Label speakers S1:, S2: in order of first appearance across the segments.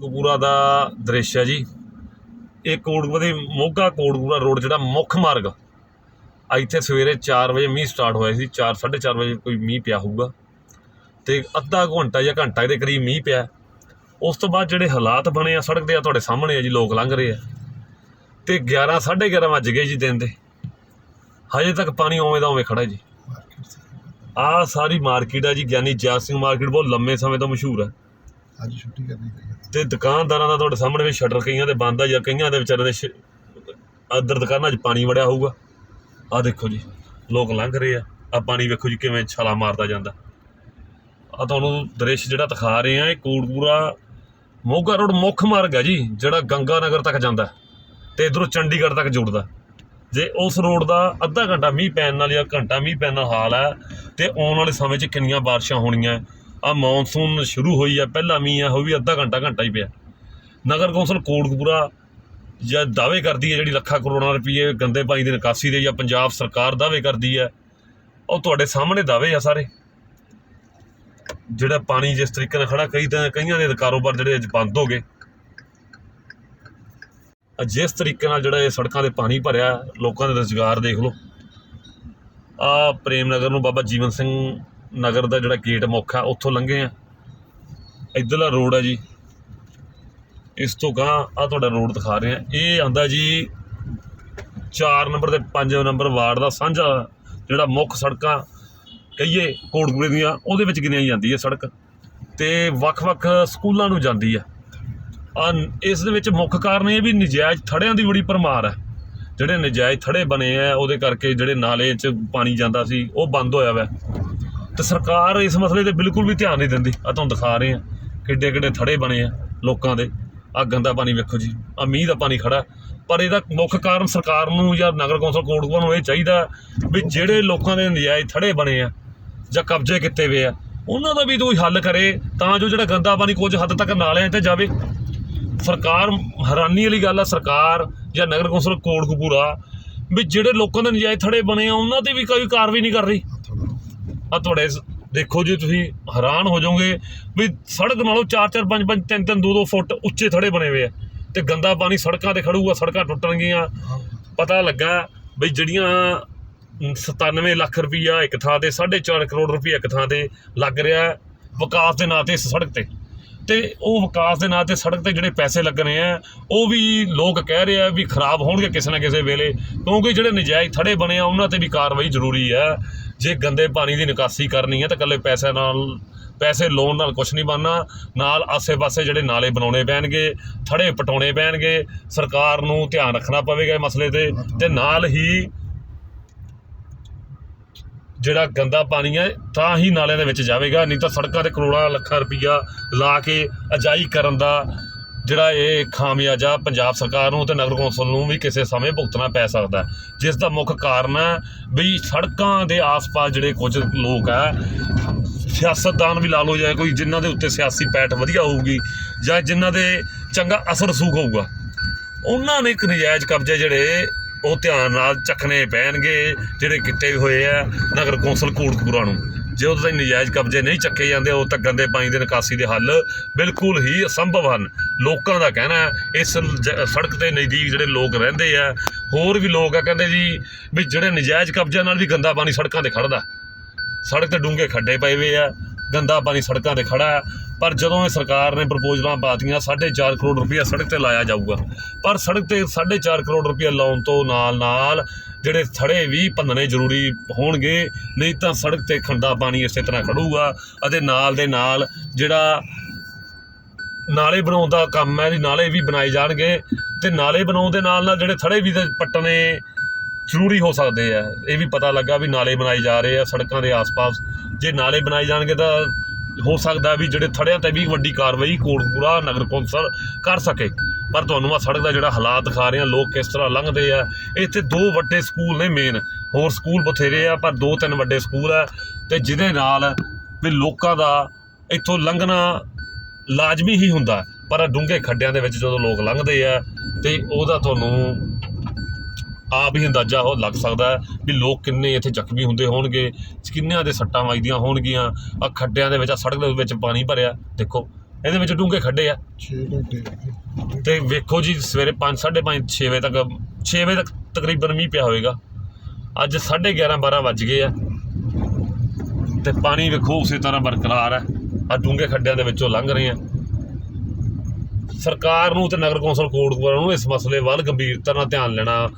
S1: ਕੋਟਕਪੂਰਾ ਦਾ ਦ੍ਰਿਸ਼ ਹੈ ਜੀ। ਇਹ ਕੋਟਕਪੂਰਾ ਦੀ ਮੋਗਾ ਕੋਟਕਪੂਰਾ ਰੋਡ ਜਿਹੜਾ ਮੁੱਖ ਮਾਰਗ ਆ। ਇੱਥੇ ਸਵੇਰੇ 4 ਵਜੇ ਮੀਂਹ ਸਟਾਰਟ ਹੋਇਆ ਸੀ। 4 4:30 ਵਜੇ ਕੋਈ ਮੀਂਹ ਪਿਆ ਹੋਊਗਾ। ਤੇ ਅੱਧਾ ਘੰਟਾ ਜਾਂ ਘੰਟਾ ਦੇ ਕਰੀਬ ਮੀਂਹ ਪਿਆ। ਉਸ ਤੋਂ ਬਾਅਦ ਜਿਹੜੇ ਹਾਲਾਤ ਬਣੇ ਆ, ਸੜਕ ਦੇ ਆ ਤੁਹਾਡੇ ਸਾਹਮਣੇ ਆ ਜੀ, ਲੋਕ ਲੰਘ ਰਹੇ ਆ। ਤੇ 11 11:30 ਵੱਜ ਗਏ ਜੀ ਦਿਨ ਦੇ। ਹਜੇ ਤੱਕ ਪਾਣੀ ਉਵੇਂ ਦਾ ਉਵੇਂ ਖੜਾ ਜੀ। ਆ ਸਾਰੀ ਮਾਰਕੀਟ ਆ ਜੀ, ਗਿਆਨੀ ਜੈਤ ਸਿੰਘ ਮਾਰਕੀਟ ਬਹੁਤ ਲੰਮੇ ਸਮੇਂ ਤੋਂ ਮਸ਼ਹੂਰ ਹੈ
S2: ਅੱਜ ਛੁੱਟੀ ਕਰਨੀ ਪਈ ਹੈ।
S1: ਤੇ ਦੁਕਾਨਦਾਰਾਂ ਦਾ ਤੁਹਾਡੇ ਸਾਹਮਣੇ ਵੀ ਸ਼ਟਰ ਕਈਆਂ ਦੇ ਬੰਦ ਆ ਜਾਂ ਕਈਆਂ ਦੇ ਵਿਚਾਰੇ ਦੇ ਸ਼- ਅੰਦਰ ਦੁਕਾਨਾਂ 'ਚ ਪਾਣੀ ਵੜਿਆ ਹੋਊਗਾ। ਆ ਦੇਖੋ ਜੀ, ਲੋਕ ਲੰਘ ਰਹੇ ਆ। ਆ ਪਾਣੀ ਵੇਖੋ ਜੀ ਕਿਵੇਂ ਛਾਲਾ ਮਾਰਦਾ ਜਾਂਦਾ। ਆ ਤੁਹਾਨੂੰ ਦ੍ਰਿਸ਼ ਜਿਹੜਾ ਦਿਖਾ ਰਹੇ ਆ, ਇਹ ਕੋਟਪੂਰਾ ਮੋਗਾ ਰੋਡ ਮੁੱਖ ਮਾਰਗ ਹੈ ਜੀ, ਜਿਹੜਾ ਗੰਗਾ ਨਗਰ ਤੱਕ ਜਾਂਦਾ। ਤੇ ਇਧਰੋਂ ਚੰਡੀਗੜ੍ਹ ਤੱਕ ਜੁੜਦਾ। ਜੇ ਉਸ ਰੋਡ ਦਾ ਅੱਧਾ ਘੰਟਾ ਮੀਂਹ ਪੈਣ ਨਾਲ ਜਾਂ ਘੰਟਾ ਮੀਂਹ ਪੈਣ ਨਾਲ ਹਾਲ ਹੈ ਤੇ ਆਉਣ ਵਾਲੇ ਸਮੇਂ 'ਚ ਕਿੰਨੀਆਂ ਬਾਰਿਸ਼ਾਂ ਹੋਣੀਆਂ ਆ ਮੌਨਸੂਨ ਸ਼ੁਰੂ ਹੋਈ ਆ, ਪਹਿਲਾ ਮੀਂਹ ਆ, ਉਹ ਵੀ ਅੱਧਾ ਘੰਟਾ ਘੰਟਾ ਹੀ ਪਿਆ। ਨਗਰ ਕੌਂਸਲ ਕੋਟਕਪੂਰਾ ਜਾਂ ਦਾਅਵੇ ਕਰਦੀ ਹੈ ਜਿਹੜੀ ਲੱਖਾਂ ਕਰੋੜਾਂ ਰੁਪਏ ਗੰਦੇ ਪਾਣੀ ਦੀ ਨਿਕਾਸੀ ਦੇ ਜਾਂ ਪੰਜਾਬ ਸਰਕਾਰ ਦਾਅਵੇ ਕਰਦੀ ਹੈ, ਉਹ ਤੁਹਾਡੇ ਸਾਹਮਣੇ ਦਾਅਵੇ ਆ ਸਾਰੇ। ਜਿਹੜਾ ਪਾਣੀ ਜਿਸ ਤਰੀਕੇ ਨਾਲ ਖੜਾ, ਕਈ ਤਾਂ ਕਈਆਂ ਦੇ ਕਾਰੋਬਾਰ ਜਿਹੜੇ ਅੱਜ ਬੰਦ ਹੋ ਗਏ। ਜਿਸ ਤਰੀਕੇ ਨਾਲ ਜਿਹੜਾ ਇਹ ਸੜਕਾਂ ਤੇ ਪਾਣੀ ਭਰਿਆ, ਲੋਕਾਂ ਦੇ ਰੁਜ਼ਗਾਰ ਦੇਖ ਲਓ। ਆ ਪ੍ਰੇਮ ਨਗਰ ਨੂੰ ਬਾਬਾ ਜੀਵਨ ਸਿੰਘ ਨਗਰ ਦਾ ਜਿਹੜਾ ਗੇਟ ਮੁੱਖ ਆ, ਉੱਥੋਂ ਲੰਘੇ ਆ। ਇੱਧਰਲਾ ਰੋਡ ਆ ਜੀ। ਇਸ ਤੋਂ ਗਾਂ ਆ ਤੁਹਾਡਾ ਰੋਡ ਦਿਖਾ ਰਹੇ ਆ। ਇਹ ਆਂਦਾ ਜੀ 4 ਨੰਬਰ ਤੇ 5 ਨੰਬਰ ਵਾਰਡ ਦਾ ਸਾਂਝਾ ਜਿਹੜਾ ਮੁੱਖ ਸੜਕਾਂ, ਕਹੀਏ ਕੋਟਕਪੂਰੇ ਦੀਆਂ, ਉਹਦੇ ਵਿੱਚ ਗਿਣਿਆ ਜਾਂਦੀ ਹੈ ਸੜਕ। ਤੇ ਵੱਖ-ਵੱਖ ਸਕੂਲਾਂ ਨੂੰ ਜਾਂਦੀ ਆ। ਆ ਇਸ ਦੇ ਵਿੱਚ ਮੁੱਖ ਕਾਰਨ ਇਹ ਵੀ ਨਜਾਇਜ਼ ਥੜਿਆਂ ਦੀ ਬੜੀ ਭਰਮਾਰ ਹੈ ਜਿਹੜੇ ਨਜਾਇਜ਼ ਥੜੇ ਬਣੇ ਆ, ਉਹਦੇ ਕਰਕੇ ਜਿਹੜੇ ਨਾਲੇ 'ਚ ਪਾਣੀ ਜਾਂਦਾ ਸੀ, ਉਹ ਬੰਦ ਹੋਇਆ ਵਾ। ਤੇ ਸਰਕਾਰ ਇਸ ਮਸਲੇ ਤੇ ਬਿਲਕੁਲ ਵੀ ਧਿਆਨ ਨਹੀਂ ਦਿੰਦੀ। ਆ ਤੁਹਾਨੂੰ ਦਿਖਾ ਰਹੇ ਆ ਕਿੱਡੇ ਕਿੱਡੇ ਥੜੇ ਬਣੇ ਆ ਲੋਕਾਂ ਦੇ। ਆ ਗੰਦਾ ਪਾਣੀ ਵੇਖੋ ਜੀ ਆ ਮੀਂਹ ਦਾ ਪਾਣੀ ਖੜਾ। ਪਰ ਇਹਦਾ ਮੁੱਖ ਕਾਰਨ ਸਰਕਾਰ ਨੂੰ ਜਾਂ ਨਗਰ ਕੌਂਸਲ ਕੋਟਕਪੂਰਾ ਨੂੰ ਇਹ ਚਾਹੀਦਾ ਵੀ ਜਿਹੜੇ ਲੋਕਾਂ ਦੇ ਨਜਾਇਜ਼ ਥੜੇ ਬਣੇ ਆ ਜਾਂ ਕਬਜ਼ੇ ਕੀਤੇ ਹੋਏ ਆ, ਉਹਨਾਂ ਦਾ ਵੀ ਕੋਈ ਹੱਲ ਕਰੇ ਤਾਂ ਜੋ ਜਿਹੜਾ ਗੰਦਾ ਪਾਣੀ ਕੁਝ ਹੱਦ ਤੱਕ ਨਾਲਿਆਂ ਤੇ ਜਾਵੇ। ਸਰਕਾਰ ਹੈਰਾਨੀ ਵਾਲੀ ਗੱਲ ਆ, ਸਰਕਾਰ ਜਾਂ ਨਗਰ ਕੌਂਸਲ ਕੋਟਕਪੂਰਾ ਵੀ ਜਿਹੜੇ ਲੋਕਾਂ ਦੇ ਨਜਾਇਜ਼ ਥੜੇ ਬਣੇ ਆ, ਉਹਨਾਂ ਤੇ ਵੀ ਕੋਈ ਕਾਰਵਾਈ ਨਹੀਂ ਕਰ ਰਹੀ। ਆ ਤੁਹਾਡੇ ਦੇਖੋ ਜੀ, ਤੁਸੀਂ ਹੈਰਾਨ ਹੋ ਜਾਓਗੇ ਵੀ ਸੜਕ ਨਾਲੋਂ 4 4 5 5 3 3 2 2 ਫੁੱਟ ਉੱਚੇ ਥੜੇ ਬਣੇ ਹੋਏ ਆ। ਤੇ ਗੰਦਾ ਪਾਣੀ ਸੜਕਾਂ ਤੇ ਖੜੂਗਾ, ਸੜਕਾਂ ਟੁੱਟਣਗੀਆਂ। ਪਤਾ ਲੱਗਾ ਵੀ ਜਿਹੜੀਆਂ 97 ਲੱਖ ਰੁਪਈਆ ਇੱਕ ਥਾਂ ਤੇ 4.5 ਕਰੋੜ ਰੁਪਈਆ ਇੱਕ ਥਾਂ ਤੇ ਲੱਗ ਰਿਹਾ ਵਿਕਾਸ ਦੇ ਨਾਂ ਤੇ ਸੜਕ ਤੇ। ਤੇ ਉਹ ਵਿਕਾਸ ਦੇ ਨਾਂ ਤੇ ਸੜਕ ਤੇ ਜਿਹੜੇ ਪੈਸੇ ਲੱਗਣੇ ਆ, ਉਹ ਵੀ ਲੋਕ ਕਹਿ ਰਹੇ ਆ ਵੀ ਖਰਾਬ ਹੋਣਗੇ ਕਿਸੇ ਨਾ ਕਿਸੇ ਵੇਲੇ, ਕਿਉਂਕਿ ਜਿਹੜੇ ਨਜਾਇਜ਼ ਥੜੇ ਬਣੇ ਆ, ਉਹਨਾਂ ਤੇ ਵੀ ਕਾਰਵਾਈ ਜ਼ਰੂਰੀ ਹੈ ਜੇ ਗੰਦੇ ਪਾਣੀ ਦੀ ਨਿਕਾਸੀ ਕਰਨੀ ਹੈ ਤਾਂ ਇਕੱਲੇ ਪੈਸੇ ਨਾਲ, ਪੈਸੇ ਲੋਨ ਨਾਲ ਕੁਝ ਨਹੀਂ ਬਣਨਾ। ਨਾਲ ਆਸੇ-ਪਾਸੇ ਜਿਹੜੇ ਨਾਲੇ ਬਣਾਉਣੇ ਪੈਣਗੇ, ਥੜੇ ਪਟਾਉਣੇ ਪੈਣਗੇ, ਸਰਕਾਰ ਨੂੰ ਧਿਆਨ ਰੱਖਣਾ ਪਵੇਗਾ ਇਹ ਮਸਲੇ ਤੇ। ਤੇ ਨਾਲ ਹੀ ਜਿਹੜਾ ਗੰਦਾ ਪਾਣੀ ਹੈ, ਤਾਂ ਹੀ ਨਾਲਿਆਂ ਦੇ ਵਿੱਚ ਜਾਵੇਗਾ, ਨਹੀਂ ਤਾਂ ਸੜਕਾਂ ਤੇ ਕਰੋੜਾਂ ਲੱਖਾਂ ਰੁਪਈਆ ਲਾ ਕੇ ਅਜਾਈ ਕਰਨ ਦਾ ਜਿਹੜਾ ਇਹ ਖਾਮਿਆਜਾ ਪੰਜਾਬ ਸਰਕਾਰ ਨੂੰ ਤੇ ਨਗਰ ਕੌਂਸਲ ਨੂੰ ਵੀ ਕਿਸੇ ਸਮੇਂ ਭੁਗਤਣਾ ਪੈ ਸਕਦਾ ਜਿਸ ਦਾ ਮੁੱਖ ਕਾਰਨ ਹੈ ਵੀ ਸੜਕਾਂ ਦੇ ਆਸ-ਪਾਸ ਜਿਹੜੇ ਕੁਝ ਲੋਕ ਹੈ, ਸਿਆਸਤਦਾਨ ਵੀ ਲਾ ਲਓ ਜਾਂ ਕੋਈ ਜਿਨ੍ਹਾਂ ਦੇ ਉੱਤੇ ਸਿਆਸੀ ਪੈਠ ਵਧੀਆ ਹੋਊਗੀ ਜਾਂ ਜਿਨ੍ਹਾਂ ਦੇ ਚੰਗਾ ਅਸਰ ਸੂਖ ਹੋਊਗਾ, ਉਹਨਾਂ ਨੇ ਇੱਕ ਨਜਾਇਜ਼ ਕਬਜ਼ੇ ਜਿਹੜੇ ਉਹ ਧਿਆਨ ਨਾਲ ਚੱਕਣੇ ਪੈਣਗੇ ਜਿਹੜੇ ਕਿਤੇ ਹੋਏ ਆ ਨਗਰ ਕੌਂਸਲ ਕੋਟਕਪੂਰਾ ਨੂੰ। ਜੇ ਉਦੋਂ ਤੱਕ ਨਜਾਇਜ਼ ਕਬਜ਼ੇ ਨਹੀਂ ਚੱਕੇ ਜਾਂਦੇ ਉਦੋਂ ਤੱਕ ਗੰਦੇ ਪਾਣੀ ਦੇ ਨਿਕਾਸੀ ਦੇ ਹੱਲ ਬਿਲਕੁਲ ਹੀ ਅਸੰਭਵ ਹਨ। ਲੋਕਾਂ ਦਾ ਕਹਿਣਾ ਹੈ, ਇਸ ਜ- ਸੜਕ 'ਤੇ ਨਜ਼ਦੀਕ ਜਿਹੜੇ ਲੋਕ ਰਹਿੰਦੇ ਆ ਹੋਰ ਵੀ ਲੋਕ ਆ ਕਹਿੰਦੇ ਜੀ ਵੀ ਜਿਹੜੇ ਨਜਾਇਜ਼ ਕਬਜ਼ਿਆਂ ਨਾਲ ਵੀ ਗੰਦਾ ਪਾਣੀ ਸੜਕਾਂ ਤੇ ਖੜਦਾ ਸੜਕ ਤੇ ਡੂੰਘੇ ਖੱਡੇ ਪਏ ਹੋਏ ਆ ਗੰਦਾ ਪਾਣੀ ਸੜਕਾਂ ਤੇ ਖੜਾ ਹੈ ਪਰ ਜਦੋਂ ਇਹ ਸਰਕਾਰ ਨੇ ਪ੍ਰਪੋਜ਼ਲਾਂ ਪਾਤੀਆਂ 4.5 ਕਰੋੜ ਰੁਪਈਆ ਸੜਕ ਤੇ ਲਾਇਆ ਜਾਊਗਾ। ਪਰ ਸੜਕ ਤੇ 4.5 ਕਰੋੜ ਰੁਪਈਆ ਲਾਉਣ ਤੋਂ ਨਾਲ ਨਾਲ ਜਿਹੜੇ ਥੜੇ ਵੀ ਭੰਨਣੇ ਜ਼ਰੂਰੀ ਹੋਣਗੇ, ਨਹੀਂ ਤਾਂ ਸੜਕ ਤੇ ਖੰਡਾ ਪਾਣੀ ਇਸੇ ਤਰ੍ਹਾਂ ਖੜੂਗਾ ਅਤੇ ਨਾਲ ਦੇ ਨਾਲ ਜਿਹੜਾ ਨਾਲੇ ਬਣਾਉਣ ਦਾ ਕੰਮ ਹੈ ਜੀ, ਨਾਲੇ ਵੀ ਬਣਾਏ ਜਾਣਗੇ ਤੇ ਨਾਲੇ ਬਣਾਉਣ ਦੇ ਨਾਲ ਨਾਲ ਜਿਹੜੇ ਥੜੇ ਵੀ ਪੱਟਣੇ ਜ਼ਰੂਰੀ ਹੋ ਸਕਦੇ ਆ। ਇਹ ਵੀ ਪਤਾ ਲੱਗਾ ਵੀ ਨਾਲੇ ਬਣਾਏ ਜਾ ਰਹੇ ਆ ਸੜਕਾਂ ਦੇ ਆਸ-ਪਾਸ। ਜੇ ਨਾਲੇ ਬਣਾਏ ਜਾਣਗੇ ਤਾਂ ਹੋ ਸਕਦਾ ਵੀ ਜਿਹੜੇ ਥੜਿਆਂ ਤੇ ਵੀ ਵੱਡੀ ਕਾਰਵਾਈ ਕੋਟਪੂਰਾ ਨਗਰ ਕੌਂਸਲ ਕਰ ਸਕੇ। ਪਰ ਤੁਹਾਨੂੰ ਆ ਸੜਕ ਦਾ ਜਿਹੜਾ ਹਾਲਾਤ ਦਿਖਾ ਰਹੇ ਆ ਲੋਕ ਕਿਸ ਤਰ੍ਹਾਂ ਲੰਘਦੇ ਆ। ਇੱਥੇ ਦੋ ਵੱਡੇ ਸਕੂਲ ਨੇ ਮੇਨ ਹੋਰ ਸਕੂਲ ਬਥੇਰੇ ਆ, ਪਰ ਦੋ ਤਿੰਨ ਵੱਡੇ ਸਕੂਲ ਆ। ਤੇ ਜਿਹਦੇ ਨਾਲ ਵੀ ਲੋਕਾਂ ਦਾ ਇੱਥੋਂ ਲੰਘਣਾ ਲਾਜ਼ਮੀ ਹੀ ਹੁੰਦਾ। ਪਰ ਡੂੰਘੇ ਖੱਡਿਆਂ ਦੇ ਵਿੱਚ ਜਦੋਂ ਲੋਕ ਲੰਘਦੇ ਆ, ਤੇ ਉਹਦਾ ਤੁਹਾਨੂੰ ਆਪ ਹੀ ਅੰਦਾਜ਼ਾ ਹੋ ਲੱਗ ਸਕਦਾ ਹੈ ਵੀ ਲੋਕ ਕਿੰਨੇ ਇੱਥੇ ਜ਼ਖਮੀ ਹੁੰਦੇ ਹੋਣਗੇ, ਕਿੰਨਿਆਂ ਦੇ ਸੱਟਾਂ ਵੱਜਦੀਆਂ ਹੋਣਗੀਆਂ। ਆ ਖੱਡਿਆਂ ਦੇ ਵਿੱਚ ਆ ਸੜਕ ਦੇ ਵਿੱਚ ਪਾਣੀ ਭਰਿਆ। ਦੇਖੋ ਇਹਦੇ ਵਿੱਚ ਡੂੰਘੇ ਖੱਡੇ ਆ।
S2: 6 ਘੰਟੇ ਹੋ ਗਏ
S1: ਤੇ ਵੇਖੋ ਜੀ ਸਵੇਰੇ 5 5:30 6 ਵਜੇ ਤੱਕ 6 ਵਜੇ ਤੱਕ ਤਕਰੀਬਨ ਮੀਂਹ ਪਿਆ ਹੋਵੇਗਾ। ਅੱਜ 11:30 12 ਵੱਜ ਗਏ ਆ। ਤੇ ਪਾਣੀ ਵੇਖੋ ਉਸੇ ਤਰ੍ਹਾਂ ਬਰਕਰਾਰ ਹੈ ਆ ਡੂੰਘੇ ਖੱਡਿਆਂ ਦੇ ਵਿੱਚੋਂ ਲੰਘ ਰਹੇ ਆ। ਸਰਕਾਰ ਨੂੰ ਤੇ ਨਗਰ ਕੌਂਸਲ ਕੋਟਕਪੂਰਾ ਨੂੰ ਇਸ ਮਸਲੇ ਵੱਲ ਗੰਭੀਰਤਾ ਨਾਲ ਧਿਆਨ ਲੈਣਾ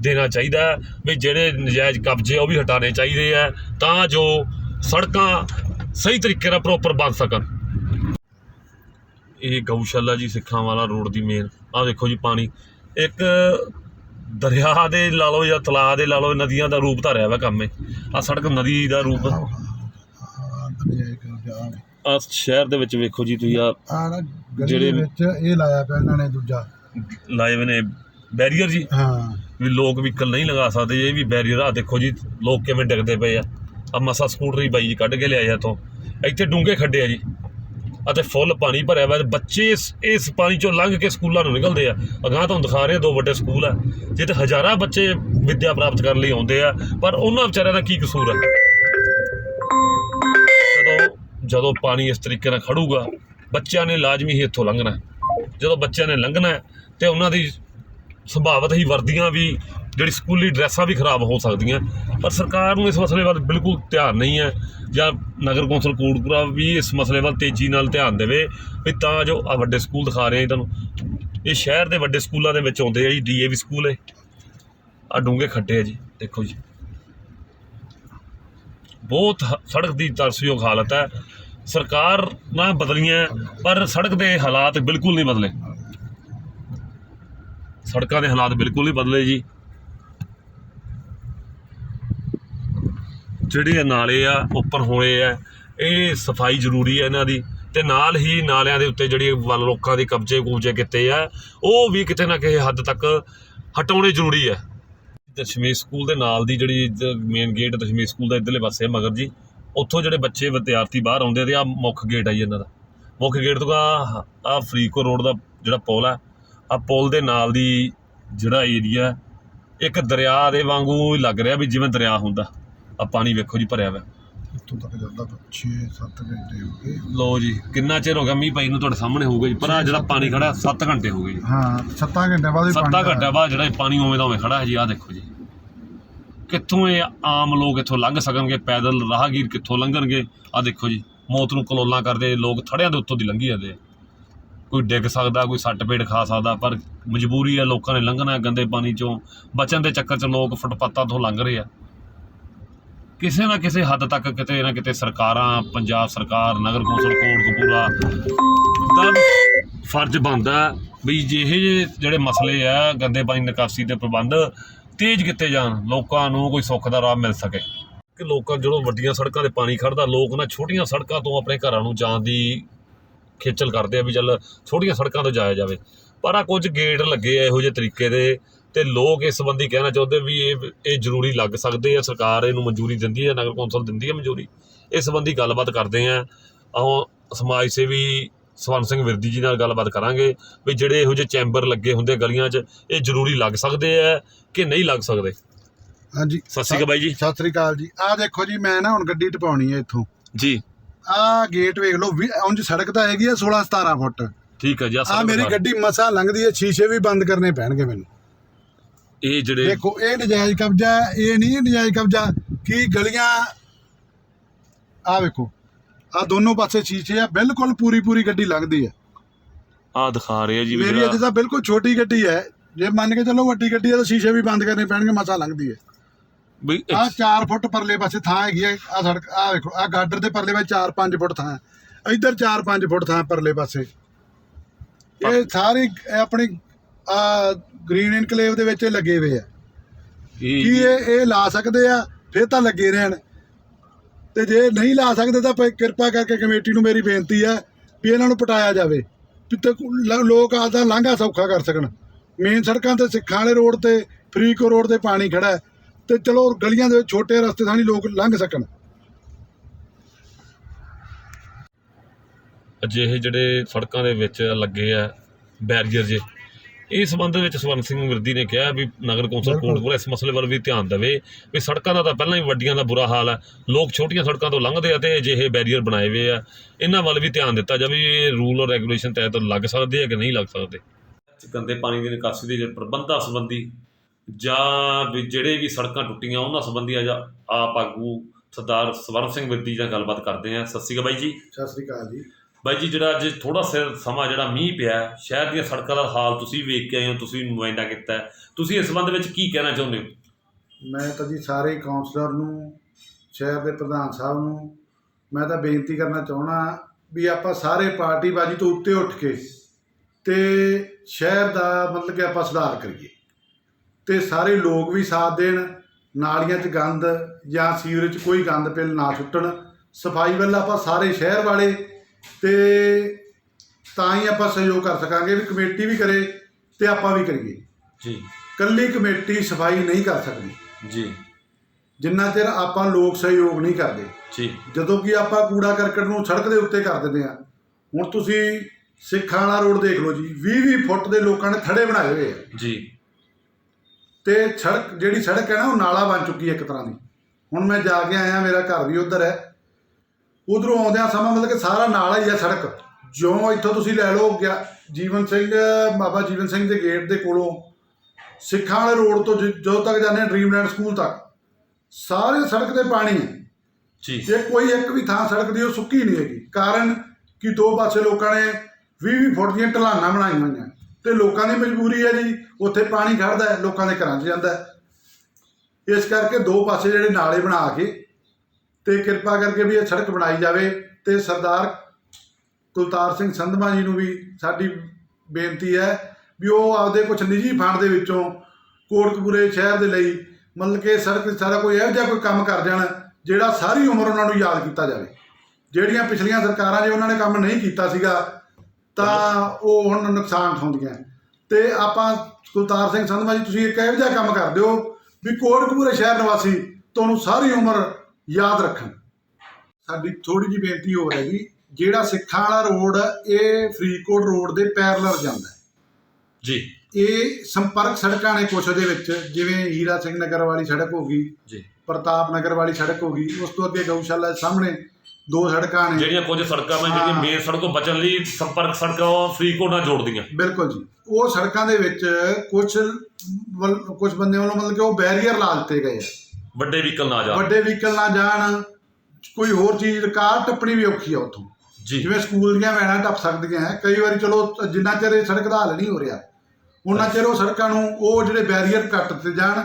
S1: ਦੇਣਾ ਚਾਹੀਦਾ ਹੈ ਵੀ ਜਿਹੜੇ ਨਜਾਇਜ਼ ਕਬਜ਼ੇ ਉਹ ਵੀ ਹਟਾਉਣੇ ਚਾਹੀਦੇ ਆ ਤਾਂ ਜੋ ਸੜਕਾਂ ਸਹੀ ਤਰੀਕੇ ਨਾਲ ਪ੍ਰੋਪਰ ਬਣ ਸਕਣ। ਇਹ ਗਊਸ਼ਾਲਾ ਜੀ ਸਿੱਖਾਂ ਵਾਲਾ ਰੋਡ ਦੀ ਮੇਨ ਆਹ ਦੇਖੋ ਜੀ ਪਾਣੀ। ਇੱਕ ਦਰਿਆ ਦੇ ਲਾ ਲਓ ਜਾਂ ਤਲਾਅ ਦੇ ਲਾ ਲਓ ਨਦੀਆਂ ਦਾ ਰੂਪ ਧਾਰਿਆ ਵਾ ਕੰਮ ਇਹ। ਆ ਸੜਕ ਨਦੀ ਦਾ ਰੂਪ। ਆ ਸ਼ਹਿਰ ਦੇ ਵਿੱਚ ਵੇਖੋ ਜੀ ਤੁਸੀਂ ਆ ਜਿਹੜੇ-
S2: ਵਿੱਚ ਇਹ ਲਾਇਆ ਪਿਆ ਇਹਨਾਂ ਨੇ ਦੂਜਾ।
S1: ਲਾਏ ਹੋਏ ਨੇ ਬੈਰੀਅਰ ਜੀ।
S2: ਹਾਂ।
S1: ਵੀ ਲੋਕ ਵਹੀਕਲ ਨਹੀਂ ਲਗਾ ਸਕਦੇ ਇਹ ਵੀ ਬੈਰੀਅਰ ਆ। ਦੇਖੋ ਜੀ ਲੋਕ ਕਿਵੇਂ ਡਿੱਗਦੇ ਪਏ ਆ। ਆ ਮਸਾ ਸਕੂਟਰੀ ਬਾਈ ਜੀ ਕੱਢ ਕੇ ਲਿਆਏ ਆ ਤੋਂ ਇੱਥੇ ਡੂੰਘੇ ਖੱਡੇ ਆ ਜੀ। ਅਤੇ ਫੁੱਲ ਪਾਣੀ ਭਰਿਆ ਹੋਇਆ ਬੱਚੇ ਇਸ ਇਸ ਪਾਣੀ ਚੋਂ ਲੰਘ ਕੇ ਸਕੂਲਾਂ ਨੂੰ ਨਿਕਲਦੇ ਆ। ਅਗਾਂਹ ਤੁਹਾਨੂੰ ਦਿਖਾ ਰਹੇ ਦੋ ਵੱਡੇ ਸਕੂਲ ਆ। ਜਿੱਥੇ ਹਜ਼ਾਰਾਂ ਬੱਚੇ ਵਿੱਦਿਆ ਪ੍ਰਾਪਤ ਕਰਨ ਲਈ ਆਉਂਦੇ ਆ, ਪਰ ਉਹਨਾਂ ਵਿਚਾਰਿਆਂ ਦਾ ਕੀ ਕਸੂਰ ਆ? ਜਦੋਂ ਜਦੋਂ ਪਾਣੀ ਇਸ ਤਰੀਕੇ ਨਾਲ ਖੜੂਗਾ, ਬੱਚਿਆਂ ਨੇ ਲਾਜ਼ਮੀ ਹੀ ਇੱਥੋਂ ਲੰਘਣਾ। ਜਦੋਂ ਬੱਚਿਆਂ ਨੇ ਲੰਘਣਾ ਹੈ ਤੇ ਉਹਨਾਂ ਦੀ ਸੰਭਾਵਤ ਹੀ ਵਰਦੀਆਂ ਵੀ ਜਿਹੜੀ ਸਕੂਲੀ ਡਰੈਸਾਂ ਵੀ ਖਰਾਬ ਹੋ ਸਕਦੀਆਂ, ਪਰ ਸਰਕਾਰ ਨੂੰ ਇਸ ਮਸਲੇ ਵੱਲ ਬਿਲਕੁਲ ਧਿਆਨ ਨਹੀਂ ਹੈ, ਜਾਂ ਨਗਰ ਕੌਂਸਲ ਕੋਟਪੁਰਾ ਵੀ ਇਸ ਮਸਲੇ ਵੱਲ ਤੇਜ਼ੀ ਨਾਲ ਧਿਆਨ ਦੇਵੇ, ਵੀ ਤਾਂ ਜੋ ਆ ਵੱਡੇ ਸਕੂਲ ਦਿਖਾ ਰਹੇ ਆ ਜੀ ਤੁਹਾਨੂੰ। ਇਹ ਸ਼ਹਿਰ ਦੇ ਵੱਡੇ ਸਕੂਲਾਂ ਦੇ ਵਿੱਚ ਆਉਂਦੇ ਆ ਜੀ ਡੀਏਵੀ ਸਕੂਲ ਹੈ। ਆ ਡੂੰਘੇ ਖੱਟੇ ਆ ਜੀ, ਦੇਖੋ ਜੀ। ਬਹੁਤ ਸੜਕ ਦੀ ਤਰਸਯੋਗ ਹਾਲਤ ਹੈ। ਸਰਕਾਰ ਨਾ ਬਦਲੀਆਂ, ਪਰ ਸੜਕ ਦੇ ਹਾਲਾਤ ਬਿਲਕੁਲ ਨਹੀਂ ਬਦਲੇ। ਸੜਕਾਂ ਦੇ ਹਾਲਾਤ ਬਿਲਕੁਲ ਨਹੀਂ ਬਦਲੇ ਜੀ। ਜਿਹੜੇ ਨਾਲੇ ਆ ਓਪਨ ਹੋਏ ਆ, ਇਹ ਸਫ਼ਾਈ ਜ਼ਰੂਰੀ ਹੈ ਇਹਨਾਂ ਦੀ ਤੇ ਨਾਲ ਹੀ ਨਾਲਿਆਂ ਦੇ ਉੱਤੇ ਜਿਹੜੀ ਵੱਲ ਲੋਕਾਂ ਦੇ ਕਬਜ਼ੇ ਕੂਬਜੇ ਕੀਤੇ ਆ, ਉਹ ਵੀ ਕਿਤੇ ਨਾ ਕਿਸੇ ਹੱਦ ਤੱਕ ਹਟਾਉਣੇ ਜ਼ਰੂਰੀ ਹੈ ਦਸ਼ਮੇਸ਼ ਸਕੂਲ ਦੇ ਨਾਲ ਦੀ ਜਿਹੜੀ ਮੇਨ ਗੇਟ ਦਸ਼ਮੇਸ਼ ਸਕੂਲ ਦਾ ਇਧਰਲੇ ਪਾਸੇ ਮਗਰ ਜੀ, ਉੱਥੋਂ ਜਿਹੜੇ ਬੱਚੇ ਵਿਦਿਆਰਥੀ ਬਾਹਰ ਆਉਂਦੇ ਆ ਤੇ ਆ ਮੁੱਖ ਗੇਟ ਆ ਜੀ ਇਹਨਾਂ ਦਾ। ਮੁੱਖ ਗੇਟ ਤੋਂ ਆ ਆ ਫਰੀਕੋ ਰੋਡ ਦਾ ਜਿਹੜਾ ਪੁਲ ਆ ਆ ਪੁਲ ਦੇ ਨਾਲ ਦੀ ਜਿਹੜਾ ਏਰੀਆ ਇੱਕ ਦਰਿਆ ਦੇ ਵਾਂਗੂ ਲੱਗ ਰਿਹਾ ਵੀ ਜਿਵੇਂ ਦਰਿਆ ਹੁੰਦਾ। ਆ ਪਾਣੀ ਵੇਖੋ ਜੀ ਭਰਿਆ ਹੋਇਆ
S2: ਇੱਥੋਂ ਤੱਕ ਜਾਂਦਾ 6-7 ਘੰਟੇ ਹੋ ਗਏ।
S1: ਲੋ ਜੀ ਕਿੰਨਾ ਚਿਰ ਹੋ ਗਿਆ ਮੀਂਹ ਪਈ ਨੂੰ ਤੁਹਾਡੇ ਸਾਹਮਣੇ ਹੋਊਗਾ ਜੀ? ਪਰ ਆ ਜਿਹੜਾ ਪਾਣੀ ਖੜਾ 7 ਘੰਟੇ ਹੋ ਗਏ ਜੀ।
S2: ਹਾਂ 7 ਘੰਟੇ ਬਾਅਦ ਹੀ
S1: 7
S2: ਪਾਣੀ
S1: ਘੰਟੇ ਬਾਅਦ ਜਿਹੜਾ ਇਹ ਪਾਣੀ ਉਵੇਂ ਦਾ ਉਵੇਂ ਖੜਾ ਹੈ ਜੀ ਆਹ ਦੇਖੋ ਜੀ। ਕਿੱਥੋਂ ਇਹ ਆਮ ਲੋਕ ਇੱਥੋਂ ਲੰਘ ਸਕਣਗੇ? ਪੈਦਲ ਰਾਹਗੀਰ ਕਿੱਥੋਂ ਲੰਘਣਗੇ? ਆਹ ਦੇਖੋ ਜੀ ਮੌਤ ਨੂੰ ਕਲੋਲਾਂ ਕਰਦੇ ਲੋਕ ਥੜਿਆਂ ਦੇ ਉੱਤੋਂ ਦੀ ਲੰਘੀ ਜਾਂਦੇ ਆ। ਕੋਈ ਡਿੱਗ ਸਕਦਾ ਕੋਈ ਸੱਟ ਪੇਟ ਖਾ ਸਕਦਾ ਪਰ ਮਜਬੂਰੀ ਹੈ ਲੋਕਾਂ ਨੇ ਲੰਘਣਾ ਗੰਦੇ ਪਾਣੀ ਚੋਂ। ਬਚਣ ਦੇ ਚੱਕਰ 'ਚ ਲੋਕ ਫੁੱਟਪਾਥਾਂ ਤੋਂ ਲੰਘ ਰਹੇ ਆ। ਕਿਸੇ ਨਾ ਕਿਸੇ ਹੱਦ ਤੱਕ ਕਿਤੇ ਨਾ ਕਿਤੇ ਸਰਕਾਰਾਂ, ਪੰਜਾਬ ਸਰਕਾਰ, ਨਗਰ ਕੌਂਸਲ ਕੋਟਕਪੂਰਾ ਦਾ ਫਰਜ਼ ਬਣਦਾ ਵੀ ਜਿਹੇ ਜਿਹੜੇ ਮਸਲੇ ਆ ਗੰਦੇ ਪਾਣੀ ਨਿਕਾਸੀ ਦੇ ਪ੍ਰਬੰਧ ਤੇਜ਼ ਕੀਤੇ ਜਾਣ, ਲੋਕਾਂ ਨੂੰ ਕੋਈ ਸੁੱਖ ਦਾ ਰਾਹ ਮਿਲ ਸਕੇ। ਕਿ ਲੋਕਾਂ ਜਦੋਂ ਵੱਡੀਆਂ ਸੜਕਾਂ ਤੇ ਪਾਣੀ ਖੜਦਾ ਲੋਕ ਨਾ ਛੋਟੀਆਂ ਸੜਕਾਂ ਤੋਂ ਆਪਣੇ ਘਰਾਂ ਨੂੰ ਜਾਣ ਦੀ ਖੇਚਲ ਕਰਦੇ ਆ ਵੀ ਚੱਲ ਛੋਟੀਆਂ ਸੜਕਾਂ ਤੋਂ ਜਾਇਆ ਜਾਵੇ। ਪਰ ਆ ਕੁਝ ਗੇਟ ਲੱਗੇ ਆ ਇਹੋ ਜਿਹੇ ਤਰੀਕੇ ਦੇ ਤੇ ਲੋਕ ਇਸ ਸੰਬੰਧੀ ਕਹਿਣਾ ਚਾਹੁੰਦੇ ਵੀ ਇਹ ਇਹ ਜ਼ਰੂਰੀ ਲੱਗ ਸਕਦੇ ਆ ਸਰਕਾਰ ਇਹਨੂੰ ਮਨਜ਼ੂਰੀ ਦਿੰਦੀ ਹੈ ਨਗਰ ਕੌਂਸਲ ਦਿੰਦੀ ਹੈ ਮਨਜ਼ੂਰੀ। ਇਸ ਸੰਬੰਧੀ ਗੱਲਬਾਤ ਕਰਦੇ ਆ। ਆਹ ਸਮਾਜ ਸੇਵੀ ਸਵਰਨ ਸਿੰਘ ਵਿਰਦੀ ਜੀ ਨਾਲ ਗੱਲਬਾਤ ਕਰਾਂਗੇ ਵੀ ਜਿਹੜੇ ਇਹੋ ਜਿਹੇ ਚੈਂਬਰ ਲੱਗੇ ਹੁੰਦੇ ਗਲੀਆਂ 'ਚ ਇਹ ਜ਼ਰੂਰੀ ਲੱਗ ਸਕਦੇ ਆ ਕਿ ਨਹੀਂ ਲੱਗ ਸਕਦੇ?
S2: ਹਾਂਜੀ।
S1: ਸਤਿ ਸ਼੍ਰੀ ਅਕਾਲ ਬਾਈ ਜੀ।
S2: ਸਤਿ ਸ੍ਰੀ ਅਕਾਲ ਜੀ। ਆਹ ਦੇਖੋ ਜੀ ਮੈਂ ਨਾ ਹੁਣ ਗੱਡੀ ਟਪਾਉਣੀ ਹੈ ਇੱਥੋਂ।
S1: ਜੀ।
S2: ਆਹ ਗੇਟ ਵੇਖ ਲਓ ਉਂਝ ਸੜਕ ਤਾਂ ਹੈਗੀ ਆ 16 17 ਫੁੱਟ।
S1: ਠੀਕ ਹੈ ਜੀ ਆਹ
S2: ਆ ਮੇਰੀ ਗੱਡੀ ਮਸਾ ਲੰਘਦੀ ਹੈ ਸ਼ੀਸ਼ੇ ਵੀ ਬੰਦ ਕਰਨੇ ਪੈਣਗੇ ਮੈਨੂੰ।
S1: ਇਹ ਜਿਹੜੇ
S2: ਦੇਖੋ ਇਹ ਨਜਾਇਜ਼ ਕਬਜ਼ਾ ਹੈ, ਇਹ ਨਹੀਂ ਨਜਾਇਜ਼ ਕਬਜ਼ਾ। ਕੀ ਗਲੀਆਂ ਆ ਵੇਖੋ ਆ ਦੋਨੋਂ ਪਾਸੇ ਸ਼ੀਸ਼ੇ ਆ ਬਿਲਕੁਲ ਪੂਰੀ ਪੂਰੀ ਗੱਡੀ ਲੰਘਦੀ ਹੈ।
S1: ਆਹ ਦਿਖਾ ਰਹੇ ਆ ਜੀ ਵੀ
S2: ਮੇਰੀ
S1: ਜਿਹੜਾ
S2: ਅੱਜ ਤਾਂ ਬਿਲਕੁਲ ਛੋਟੀ ਗੱਡੀ ਹੈ। ਜੇ ਮੰਨ ਕੇ ਚੱਲੋ ਵੱਡੀ ਗੱਡੀ ਹੈ ਤਾਂ ਸ਼ੀਸ਼ੇ ਵੀ ਬੰਦ ਕਰਨੇ ਪੈਣਗੇ ਮਸਾ ਲੰਘਦੀ ਹੈ।
S1: ਵੀ
S2: ਆ 4 ਫੁੱਟ ਪਰਲੇ ਪਾਸੇ ਥਾਂ ਹੈਗੀ ਹੈ ਆ ਸੜਕ ਆ ਵੇਖੋ ਆ ਗਾਡਰ ਦੇ ਪਰਲੇ ਪਾਸੇ 4-5 ਫੁੱਟ ਥਾਂ ਹੈ। ਇੱਧਰ 4-5 ਫੁੱਟ ਥਾਂ ਪਰਲੇ ਪਾਸੇ। ਇਹ ਸਾਰੇ ਇਹ ਆਪਣੀ ਆ ਗ੍ਰੀਨ ਇਨਕਲੇਵ ਦੇ ਵਿੱਚ ਲੱਗੇ ਹੋਏ ਆ। ਕੀ?
S1: ਇਹ
S2: ਇਹ ਲਾ ਸਕਦੇ ਆ ਫਿਰ ਤਾਂ ਲੱਗੇ ਰਹਿਣ। ਤੇ ਜੇ ਨਹੀਂ ਲਾ ਸਕਦੇ ਤਾਂ ਕਿਰਪਾ ਕਰਕੇ ਕਮੇਟੀ ਨੂੰ ਮੇਰੀ ਬੇਨਤੀ ਹੈ ਵੀ ਇਹਨਾਂ ਨੂੰ ਪਟਾਇਆ ਜਾਵੇ ਵੀ ਤੇ ਲ- ਲੋਕ ਆਦਾ ਲਾਂਘਾ ਸੌਖਾ ਕਰ ਸਕਣ। ਮੇਨ ਸੜਕਾਂ ਤੇ ਸਿੱਖਾਂ ਵਾਲੇ ਰੋਡ ਤੇ ਫਰੀਕੋ ਰੋਡ ਤੇ ਪਾਣੀ ਖੜਾ ਤੇ ਚਲੋ ਗਲੀਆਂ ਦੇ ਛੋਟੇ ਰਸਤੇ ਥਾਣੀ ਲੋਕ ਲੰਘ ਸਕਣ।
S1: ਅਜਿਹੇ ਜਿਹੜੇ ਸੜਕਾਂ ਦੇ ਵਿੱਚ ਲੱਗੇ ਆ ਬੈਰੀਅਰ ਜੇ ਇਸ ਸੰਬੰਧ ਵਿੱਚ ਸਵਰਨ ਸਿੰਘ ਵਿਰਦੀ ਨੇ ਕਿਹਾ ਵੀ ਨਗਰ ਕੌਂਸਲ। ਕੋਟਪੁਰਾ ਇਸ ਮਸਲੇ ਵੱਲ ਵੀ ਧਿਆਨ ਦੇਵੇ ਵੀ ਸੜਕਾਂ ਦਾ ਤਾਂ ਪਹਿਲਾਂ ਹੀ ਵੱਡੀਆਂ ਦਾ ਬੁਰਾ ਹਾਲ ਹੈ। ਲੋਕ ਛੋਟੀਆਂ ਸੜਕਾਂ ਤੋਂ ਲੰਘਦੇ ਆ ਤੇ ਅਜਿਹੇ ਬੈਰੀਅਰ ਬਣਾਏ ਹੋਏ ਆ। ਇਹਨਾਂ ਵੱਲ ਵੀ ਧਿਆਨ ਦਿੱਤਾ ਜਾਵੇ ਵੀ ਇਹ ਰੂਲ ਔਰ ਰੈਗੂਲੇਸ਼ਨ ਤਹਿਤ ਲੱਗ ਸਕਦੇ ਆ ਕਿ ਨਹੀਂ ਲੱਗ ਸਕਦੇ। ਗੰਦੇ ਪਾਣੀ ਦੀ ਨਿਕਾਸੀ ਦੇ ਪ੍ਰਬੰਧਾਂ ਸੰਬੰਧੀ ਜਾਂ ਵੀ ਜਿਹੜੇ ਵੀ ਸੜਕਾਂ ਟੁੱਟੀਆਂ ਉਹਨਾਂ ਸੰਬੰਧੀ ਅੱਜ ਆਪ ਆਗੂ ਸਰਦਾਰ ਸਵਰਨ ਸਿੰਘ ਵਿਰਦੀ ਨਾਲ ਗੱਲਬਾਤ ਕਰਦੇ ਆ। ਸਤਿ ਸ਼੍ਰੀ ਅਕਾਲ ਬਾਈ ਜੀ।
S2: ਸਤਿ ਸ੍ਰੀ ਅਕਾਲ ਜੀ।
S1: ਬਾਈ ਜੀ, ਜਿਹੜਾ ਅੱਜ ਥੋੜਾ ਸਿਰ ਸਮਾਂ ਜਿਹੜਾ ਮੀਂਹ ਪਿਆ, ਸ਼ਹਿਰ ਦੀਆਂ ਸੜਕਾਂ ਦਾ ਹਾਲ ਤੁਸੀਂ ਵੇਖ ਕੇ ਆਏ ਹੋ, ਤੁਸੀਂ ਨੁਮਾਇੰਦਾ ਕੀਤਾ ਤੁਸੀਂ ਇਸ ਸੰਬੰਧ ਵਿੱਚ ਕੀ ਕਹਿਣਾ ਚਾਹੁੰਦੇ ਹੋ?
S2: ਮੈਂ ਤਾਂ ਜੀ ਸਾਰੇ ਕਾਉਂਸਲਰ ਨੂੰ, ਸ਼ਹਿਰ ਦੇ ਪ੍ਰਧਾਨ ਸਾਹਿਬ ਨੂੰ, ਮੈਂ ਤਾਂ ਬੇਨਤੀ ਕਰਨਾ ਚਾਹਣਾ ਵੀ ਆਪਾਂ ਸਾਰੇ ਪਾਰਟੀ ਬਾਜੀ ਤੋਂ ਉੱਤੇ ਉੱਠ ਕੇ ਤੇ ਸ਼ਹਿਰ ਦਾ ਮਤਲਬ ਕਿ ਆਪਾਂ ਸੁਧਾਰ ਕਰੀਏ। ਤੇ ਸਾਰੇ ਲੋਕ ਵੀ ਸਾਥ ਦੇਣ, ਨਾਲੀਆਂ 'ਚ ਗੰਦ ਜਾਂ ਸੀਵਰੇਜ 'ਚ ਕੋਈ ਗੰਦ ਪਿਲ ਨਾ ਸੁੱਟਣ, ਸਫ਼ਾਈ ਵੱਲ ਆਪਾਂ ਸਾਰੇ ਸ਼ਹਿਰ ਵਾਲੇ ਤੇ ਤਾਂ ਹੀ ਆਪਾਂ ਸਹਿਯੋਗ ਕਰ ਸਕਾਂਗੇ ਵੀ ਕਮੇਟੀ ਵੀ ਕਰੇ ਤੇ ਆਪਾਂ ਵੀ ਕਰੀਏ।
S1: ਜੀ।
S2: ਕੱਲੀ ਕਮੇਟੀ ਸਫ਼ਾਈ ਨਹੀਂ ਕਰ ਸਕਦੀ।
S1: ਜੀ।
S2: ਜਿੰਨਾ ਚਿਰ ਆਪਾਂ ਲੋਕ ਸਹਿਯੋਗ ਨਹੀਂ ਕਰਦੇ।
S1: ਜੀ।
S2: ਜਦੋਂ ਕਿ ਆਪਾਂ ਕੂੜਾ ਕਰਕਟ ਨੂੰ ਸੜਕ ਦੇ ਉੱਤੇ ਕਰ ਦਿੰਦੇ ਆ। ਹੁਣ ਤੁਸੀਂ ਸਿੱਖਾਂ ਵਾਲਾ ਰੋਡ ਦੇਖ ਲਓ ਜੀ 20-20 ਫੁੱਟ ਦੇ ਲੋਕਾਂ ਨੇ ਥੜੇ ਬਣਾਏ ਹੋਏ ਆ।
S1: ਜੀ।
S2: ਤੇ ਸੜਕ ਜਿਹੜੀ ਸੜਕ ਹੈ ਨਾ ਉਹ ਨਾਲਾ ਬਣ ਚੁੱਕੀ ਹੈ ਇੱਕ ਤਰ੍ਹਾਂ ਦੀ। ਹੁਣ ਮੈਂ ਜਾ ਕੇ ਆਇਆ ਮੇਰਾ ਘਰ ਵੀ ਉਧਰ ਹੈ। ਉਧਰੋਂ ਆਉਂਦਿਆਂ ਸਮਾਂ ਮਤਲਬ ਕਿ ਸਾਰਾ ਨਾਲਾ ਹੀ ਹੈ ਸੜਕ। ਜਿਉਂ ਇੱਥੋਂ ਤੁਸੀਂ ਲੈ ਲਓ ਗਿਆ ਜੀਵਨ ਸਿੰਘ ਬਾਬਾ ਜੀਵਨ ਸਿੰਘ ਦੇ ਗੇਟ ਦੇ ਕੋਲੋਂ ਸਿੱਖਾਂ ਵਾਲੇ ਰੋਡ ਤੋਂ ਜ- ਜਦੋਂ ਤੱਕ ਜਾਂਦੇ ਆ ਡ੍ਰੀਮਲੈਂਡ ਸਕੂਲ ਤੱਕ ਸਾਰੇ ਸੜਕ ਤੇ ਪਾਣੀ ਹੈ।
S1: ਜੀ।
S2: ਜੇ ਕੋਈ ਇੱਕ ਵੀ ਥਾਂ ਸੜਕ ਦੀ ਉਹ ਸੁੱਕੀ ਨਹੀਂ ਹੈਗੀ। ਕਾਰਨ ਕਿ ਦੋ ਪਾਸੇ ਲੋਕਾਂ ਨੇ 20-20 ਫੁੱਟ ਦੀਆਂ ਢਲਾਨਾਂ ਬਣਾਈਆਂ ਹੋਈਆਂ। ਤੇ ਲੋਕਾਂ ਦੀ ਮਜਬੂਰੀ ਹੈ ਜੀ ਉੱਥੇ ਪਾਣੀ ਖੜਦਾ ਹੈ ਲੋਕਾਂ ਦੇ ਘਰਾਂ 'ਚ ਜਾਂਦਾ ਹੈ। ਇਸ ਕਰਕੇ ਦੋ ਪਾਸੇ ਜਿਹੜੇ ਨਾਲੇ ਬਣਾ ਕੇ ਤੇ ਕਿਰਪਾ ਕਰਕੇ ਵੀ ਇਹ ਸੜਕ ਬਣਾਈ ਜਾਵੇ ਤੇ ਸਰਦਾਰ ਕੁਲਤਾਰ ਸਿੰਘ ਸੰਧਮਾ ਜੀ ਨੂੰ ਵੀ ਸਾਡੀ ਬੇਨਤੀ ਹੈ ਵੀ ਉਹ ਆਪਦੇ ਕੁਝ ਨਿੱਜੀ ਫੰਡ ਦੇ ਵਿੱਚੋਂ ਕੋਟਕਪੂਰੇ ਸ਼ਹਿਰ ਦੇ ਲਈ ਮਤਲਬ ਕਿ ਸੜਕ ਸਾਰਾ ਕੋਈ ਇਹੋ ਜਿਹਾ ਕੋਈ ਕੰਮ ਕਰ ਜਾਣ ਜਿਹੜਾ ਸਾਰੀ ਉਮਰ ਉਹਨਾਂ ਨੂੰ ਯਾਦ ਕੀਤਾ ਜਾਵੇ। ਜਿਹੜੀਆਂ ਪਿਛਲੀਆਂ ਸਰਕਾਰਾਂ ਜੇ ਉਹਨਾਂ ਨੇ ਕੰਮ ਨਹੀਂ ਕੀਤਾ ਸੀਗਾ, ਤਾਂ ਉਹ ਹੁਣ ਨੁਕਸਾਨ ਉਠਾਉਂਦੀਆਂ। ਤੇ ਆਪਾਂ ਕੁਲਤਾਰ ਸਿੰਘ ਸੰਧਮਾ ਜੀ, ਤੁਸੀਂ ਇੱਕ ਇਹੋ ਜਿਹਾ ਕੰਮ ਕਰ ਦਿਓ ਵੀ ਕੋਟਕਪੂਰੇ ਸ਼ਹਿਰ ਨਿਵਾਸੀ, ਤੁਹਾਨੂੰ ਸਾਰੀ ਉਮਰ ਯਾਦ ਰੱਖਣ। ਸਾਡੀ ਥੋੜੀ ਜਿਹੀ ਬੇਨਤੀ ਹੋਰ ਹੈਗੀ ਜਿਹੜਾ ਸਿੱਖਾਂ ਵਾਲਾ ਰੋਡ ਇਹ ਫਰੀਦਕੋਟ ਰੋਡ ਦੇ ਪੈਰਲਲ ਜਾਂਦਾ ਹੈ।
S1: ਜੀ।
S2: ਇਹ ਸੰਪਰਕ ਸੜਕਾਂ ਨੇ ਕੁਛ ਦੇ ਵਿੱਚ ਜਿਵੇਂ ਹੀਰਾ ਸਿੰਘ ਨਗਰ ਵਾਲੀ ਸੜਕ ਹੋ ਗਈ
S1: ਜੀ।
S2: ਪ੍ਰਤਾਪ ਨਗਰ ਵਾਲੀ ਸੜਕ ਹੋ ਗਈ ਉਸ ਤੋਂ ਅੱਗੇ ਗਊਸ਼ਾਲਾ ਦੇ ਸਾਹਮਣੇ ਦੋ ਸੜਕਾਂ ਨੇ।
S1: ਜਿਹੜੀਆਂ ਕੁਝ ਸੜਕਾਂ ਮੈਂ ਜਿਹੜੀਆਂ। ਮੇਨ ਸੜਕੋਂ ਬਚਣ ਲਈ ਸੰਪਰਕ ਸੜਕਾਂ ਫਰੀਦਕੋਟ ਨਾਲ ਜੋੜਦੀਆਂ।
S2: ਬਿਲਕੁਲ ਜੀ। ਉਹ ਸੜਕਾਂ ਦੇ ਵਿੱਚ ਕੁਝ ਕੁਝ ਬੰਦੇ ਵੱਲੋਂ ਮਤਲਬ ਕਿ ਉਹ ਬੈਰੀਅਰ ਲਾ ਦਿੱਤੇ ਗਏ ਆ।
S1: ਵੱਡੇ ਵਹੀਕਲ ਨਾ ਜਾ
S2: ਵੱਡੇ ਵਹੀਕਲ ਨਾ ਜਾਣ ਕੋਈ ਹੋਰ ਚੀਜ਼ ਕਾਰ ਟੱਪਣੀ ਵੀ ਔਖੀ ਆ ਉੱਥੋਂ।
S1: ਜੀ।
S2: ਜਿਵੇਂ ਸਕੂਲ ਦੀਆਂ ਵੈਨਾਂ ਟੱਪ ਸਕਦੀਆਂ ਹੈ ਕਈ ਵਾਰੀ ਚਲੋ ਜਿੰਨਾ ਚਿਰ ਇਹ ਸੜਕ ਦਾ ਹੱਲ ਨਹੀਂ ਹੋ ਰਿਹਾ ਉਹਨਾਂ ਚਿਰ ਉਹ ਸੜਕਾਂ ਨੂੰ ਉਹ ਜਿਹੜੇ ਬੈਰੀਅਰ ਕੱਟ ਦਿੱਤੇ ਜਾਣ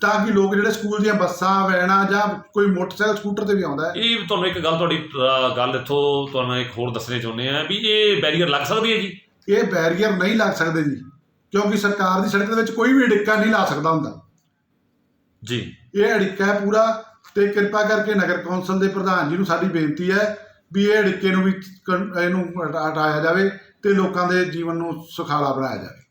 S2: ਤਾਂ ਕਿ ਲੋਕ ਜਿਹੜੇ ਸਕੂਲ ਦੀਆਂ ਬੱਸਾਂ ਵੈਨਾਂ ਜਾਂ ਕੋਈ ਮੋਟਰਸਾਈਕਲ ਸਕੂਟਰ ਤੇ ਵੀ ਆਉਂਦਾ ਹੈ।
S1: ਇਹ ਤੁਹਾਨੂੰ ਇੱਕ ਗੱਲ ਤੁਹਾਡੀ ਗੱਲ ਇੱਥੋਂ ਤੁਹਾਨੂੰ ਇੱਕ ਹੋਰ ਦੱਸਣੀ ਚਾਹੁੰਦੇ ਆ ਵੀ ਇਹ ਬੈਰੀਅਰ ਲੱਗ ਸਕਦੀ ਹੈ ਜੀ?
S2: ਇਹ ਬੈਰੀਅਰ ਨਹੀਂ ਲੱਗ ਸਕਦੇ ਜੀ ਕਿਉਂਕਿ ਸਰਕਾਰ ਦੀ ਸੜਕ ਦੇ ਵਿੱਚ ਕੋਈ ਵੀ ਅੜਿੱਕਾ ਨਹੀਂ ਲਾ ਸਕਦਾ ਹੁੰਦਾ।
S1: ਜੀ।
S2: ਇਹ ਅੜਿੱਕਾ ਹੈ ਪੂਰਾ ਤੇ ਕਿਰਪਾ ਕਰਕੇ ਨਗਰ ਕੌਂਸਲ ਦੇ ਪ੍ਰਧਾਨ ਜੀ ਨੂੰ ਸਾਡੀ ਬੇਨਤੀ ਹੈ ਵੀ ਇਹ ਅੜਿੱਕੇ ਨੂੰ ਵੀ ਕੰ- ਇਹਨੂੰ ਹਟਾ- ਹਟਾਇਆ ਜਾਵੇ ਤੇ ਲੋਕਾਂ ਦੇ ਜੀਵਨ ਨੂੰ ਸੁਖਾਲਾ ਬਣਾਇਆ ਜਾਵੇ।